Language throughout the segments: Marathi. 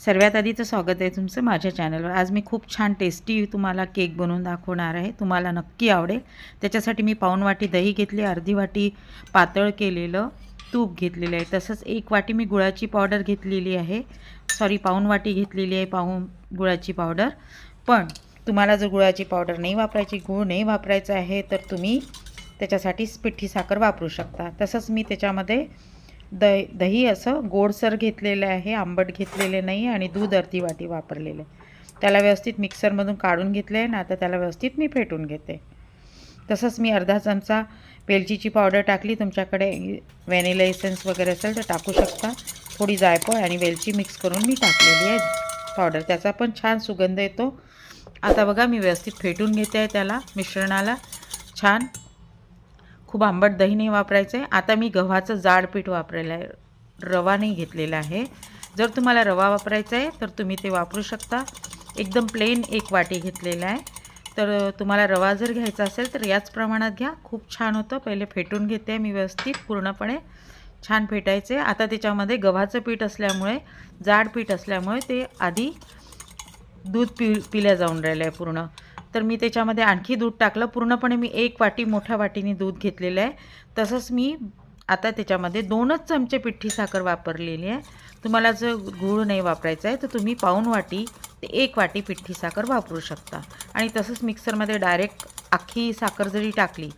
सर्वात आधीचं स्वागत आहे तुमचं माझ्या चॅनलवर. आज मी खूप छान टेस्टी तुम्हाला केक बनवून दाखवणार आहे. तुम्हाला नक्की आवडेल. त्याच्यासाठी मी पाऊण वाटी दही घेतली अर्धी वाटी पातळ केलेलं तूप घेतलेलं आहे. तसंच एक वाटी मी गुळाची पावडर घेतलेली आहे. सॉरी पाऊण वाटी घेतलेली आहे पाऊण गुळाची पावडर पण तुम्हाला जर गुळाची पावडर नाही वापरायची गूळ नाही वापरायचा आहे तर तुम्ही त्याच्यासाठी पिठी साखर वापरू शकता. तसंच मी त्याच्यामध्ये द दही असं गोडसर घेतलेलं आहे आंबट घेतलेले नाही आणि दूध अर्धी वाटी वापरलेले त्याला व्यवस्थित मिक्सरमधून काढून घेतले आहे ना आता त्याला व्यवस्थित मी फेटून घेते. तसंच मी अर्धा चमचा वेलचीची पावडर टाकली. तुमच्याकडे व्हॅनिला एसेन्स वगैरे असेल तर टाकू शकता. थोडी जायफळ आणि वेलची मिक्स करून मी टाकलेली आहे पावडर. त्याचा पण छान सुगंध येतो. आता बघा मी व्यवस्थित फेटून घेते आहे त्याला मिश्रणाला. छान खूप आंबट दही नाही वापरायचं. आहे आता मी गव्हाचं जाड पीठ वापरायला आहे रवा नाही घेतलेला आहे. जर तुम्हाला रवा वापरायचा आहे तर तुम्ही ते वापरू शकता. एकदम प्लेन एक वाटी घेतलेला आहे. तर तुम्हाला रवा जर घ्यायचा असेल तर याच प्रमाणात घ्या. खूप छान होतं. पहिले फेटून घेते मी व्यवस्थित पूर्णपणे छान फेटायचे. आता त्याच्यामध्ये गव्हाचं पीठ असल्यामुळे जाड पीठ असल्यामुळे ते आधी दूध पि पिल्या जाऊन राहिलं आहे पूर्ण. तर मी त्याच्यामध्ये आणखी दूध टाकलं. पूर्णपणे मी एक वाटी मोठ्या वाटीने दूध घेतलेलं आहे. तसंच मी आता त्याच्यामध्ये दोनच चमचे पिठ्ठी साखर वापरलेली आहे. तुम्हाला जर गूळ नाही वापरायचा आहे तर तुम्ही पाऊन वाटी ते एक वाटी पिठ्ठी साखर वापरू शकता. आणि तसंच मिक्सरमध्ये डायरेक्ट अख्खी साखर जरी टाकली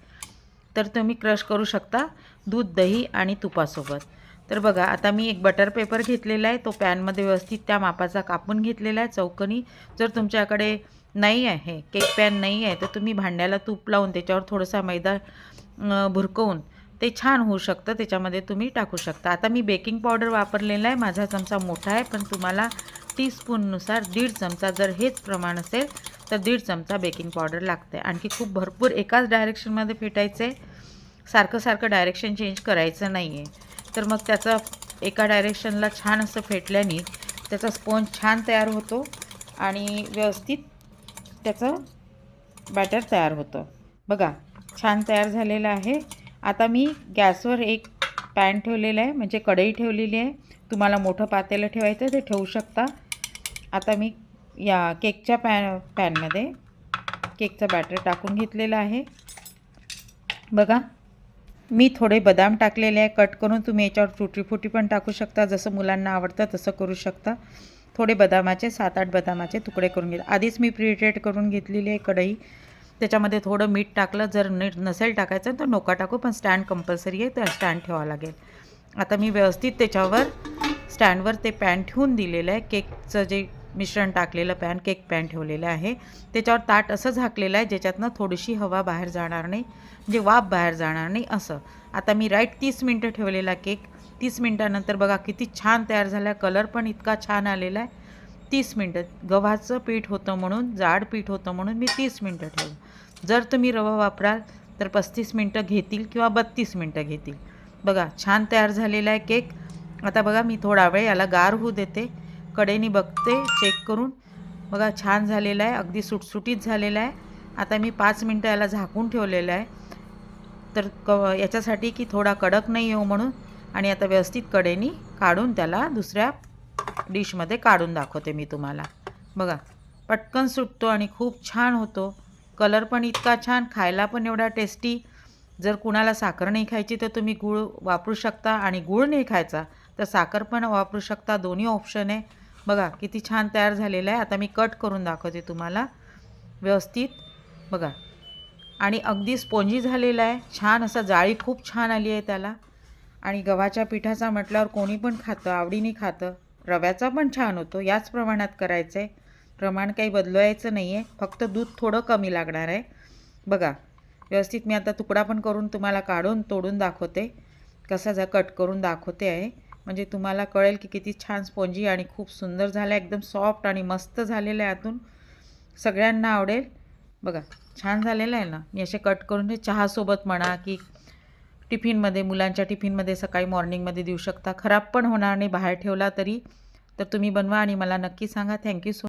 तर तुम्ही क्रश करू शकता दूध दही आणि तुपासोबत. तर बघा आता मी एक बटर पेपर घेतलेला आहे. तो पॅनमध्ये व्यवस्थित त्या मापाचा कापून घेतलेला आहे चौकनी. जर तुमच्याकडे नाही आहे केक पॅन नाही आहे तर तुम्ही भांड्याला तूप लावून त्याच्यावर थोडासा मैदा भुरकवून ते छान होऊ शकतं. त्याच्यामध्ये तुम्ही टाकू शकता. आता मी बेकिंग पावडर वापरलेला आहे. माझा चमचा मोठा आहे पण तुम्हाला टीस्पूननुसार दीड चमचा जर हेच प्रमाण असेल तर दीड चमचा बेकिंग पावडर लागते आणखी खूप भरपूर एकाच डायरेक्शनमध्ये फेटायचं आहे सारखं सारखं डायरेक्शन चेंज करायचं नाही आहे तर मग त्याचं एका डायरेक्शनला छान असं फेटल्याने त्याचा स्पॉन्ज छान तयार होतो आणि व्यवस्थित त्याचं बॅटर तयार होतं. बघा छान तयार झालेलं आहे. आता मी गॅसवर एक पॅन ठेवलेलं आहे म्हणजे कढई ठेवलेली आहे. तुम्हाला मोठं पातेलं ठेवायचं ते ठेवू शकता. आता मी या केकच्या पॅन पॅनमध्ये केकचं बॅटर टाकून घेतलेलं आहे. बघा. मी थोडे बदाम टाकलेले आहे कट करून तुम्ही याच्यावर तुटीफुटी पण टाकू शकता जसं मुलांना आवडतं तसं करू शकता. थोडे बदामाचे सात आठ बदामाचे तुकडे करून घेत आधीच मी प्रिटेड करून घेतलेली आहे कढई. त्याच्यामध्ये थोडं मीठ टाकलं जर नीट नसेल टाकायचं तर नोका टाकू पण स्टँड कंपल्सरी आहे तर स्टँड ठेवावं लागेल. आता मी व्यवस्थित त्याच्यावर स्टँडवर ते पॅन ठेवून दिलेलं आहे केकचं जे मिश्रण टाकलेलं पॅन केक पॅन ठेवलेलं आहे. त्याच्यावर ताट असं झाकलेलं आहे ज्याच्यातनं थोडीशी हवा बाहेर जाणार नाही म्हणजे वाफ बाहेर जाणार नाही असं. आता मी राईट तीस मिनटं ठेवलेला केक. तीस मिनटानंतर बघा किती छान तयार झाला. कलर पण इतका छान आलेला आहे. तीस मिनटं. गव्हाचं पीठ होतं म्हणून जाड पीठ होतं म्हणून मी तीस मिनटं ठेवलं. जर तुम्ही रवा वापराल तर पस्तीस मिनटं घेतील किंवा बत्तीस मिनटं घेतील. बघा छान तयार झालेला आहे केक. आता बघा मी थोडा वेळ याला गार होऊ देते. कडेनी बघते चेक करून. बघा छान झालेला आहे. अगदी सुटसुटीत झालेला आहे. आता मी पाच मिनटं याला झाकून ठेवलेलं आहे. तर क याच्यासाठी की थोडा कडक नाही येऊ म्हणून आणि आता व्यवस्थित कडेनी काढून त्याला दुसऱ्या डिशमध्ये काढून दाखवते मी तुम्हाला. बघा पटकन सुटतो आणि खूप छान होतो. कलर पण इतका छान खायला पण एवढा टेस्टी जर कुणाला साखर नाही खायची तर तुम्ही गूळ वापरू शकता आणि गूळ नाही खायचा तर साखर पण वापरू शकता. दोन्ही ऑप्शन आहे. बघा किती छान तयार झालेलं आहे. आता मी कट करून दाखवते तुम्हाला. व्यवस्थित. बघा. आणि अगदी स्पोंजी झालेला आहे. छान असं जाळी खूप छान आली आहे त्याला. आणि गव्हाच्या पिठाचा म्हटल्यावर कोणी पण खातं आवडीने खातं. रव्याचा पण छान होतो. याच प्रमाणात करायचं आहे प्रमाण काही बदलवायचं नाही आहे फक्त दूध थोडं कमी लागणार आहे. बघा. व्यवस्थित मी आता तुकडा पण करून तुम्हाला काढून तोडून दाखवते. कसा जा कट करून दाखवते आहे. म्हणजे तुम्हाला कळेल की किती छान स्पॉन्जी आणि खूप सुंदर झालं आहे एकदम सॉफ्ट आणि मस्त झालेलं आहे आतून सगळ्यांना आवडेल. बघा छान झालेलं आहे ना. मी असे कट करून हे चहासोबत म्हणा की टिफिनमध्ये मुलांच्या टिफिनमध्ये सकाळी मॉर्निंगमध्ये देऊ शकता. खराब पण होणार नाही बाहेर ठेवला तरी. तर तुम्ही बनवा आणि मला नक्की सांगा. Thank you so